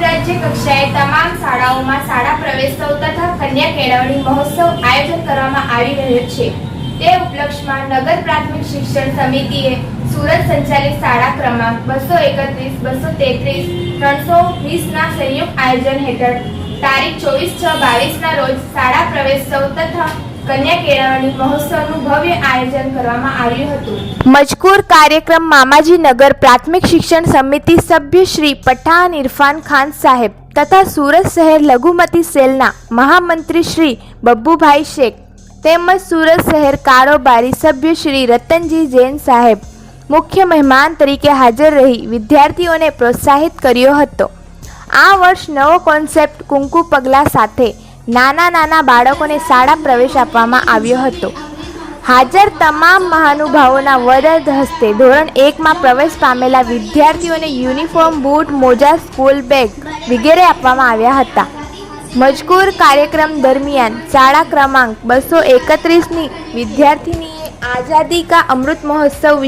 આંતરરાજ્ય કક્ષાએ તમામ શાળાઓમાં શાળા પ્રવેશોત્સવ તથા કન્યા કેળવણી મહોત્સવ આયોજન કરવામાં આવી રહ્યો છે. તે ઉપલક્ષમાં નગર પ્રાથમિક શિક્ષણ સમિતિએ સુરત સંચાલિત શાળા ક્રમાંક બસો એકત્રીસ, બસો તેત્રીસ, ત્રણસો વીસના સંયુક્ત આયોજન હેઠળ તારીખ ચોવીસ છ બાવીસના રોજ શાળા પ્રવેશોત્સવ તથા કન્યા કાર્યક્રમ મામાજી નગર પ્રાથમિક શિક્ષણ સમિતિ સભ્ય શ્રી પઠાણ ઇરફાન ખાન સાહેબ તથા સુરત શહેર લઘુમતી સેલના મહામંત્રી શ્રી બબ્બુભાઈ શેખ તેમજ સુરત શહેર કારોબારી સભ્ય શ્રી રતનજી જૈન સાહેબ મુખ્ય મહેમાન તરીકે હાજર રહી વિદ્યાર્થીઓને પ્રોત્સાહિત કર્યો હતો. આ વર્ષ નવો કોન્સેપ્ટ કુંકુ પગલાં સાથે નાના નાના બાળકોને શાળા પ્રવેશ આપવામાં આવ્યો હતો. હાજર તમામ મહાનુભાવોના વરદ હસ્તે ધોરણ એકમાં પ્રવેશ પામેલા વિદ્યાર્થીઓને યુનિફોર્મ બૂટ, મોજા, સ્કૂલ બેગ વગેરે આપવામાં આવ્યા હતા. મજકૂર કાર્યક્રમ દરમિયાન શાળા ક્રમાંક બસો એકત્રીસની વિદ્યાર્થીનીએ આઝાદી કા અમૃત મહોત્સવ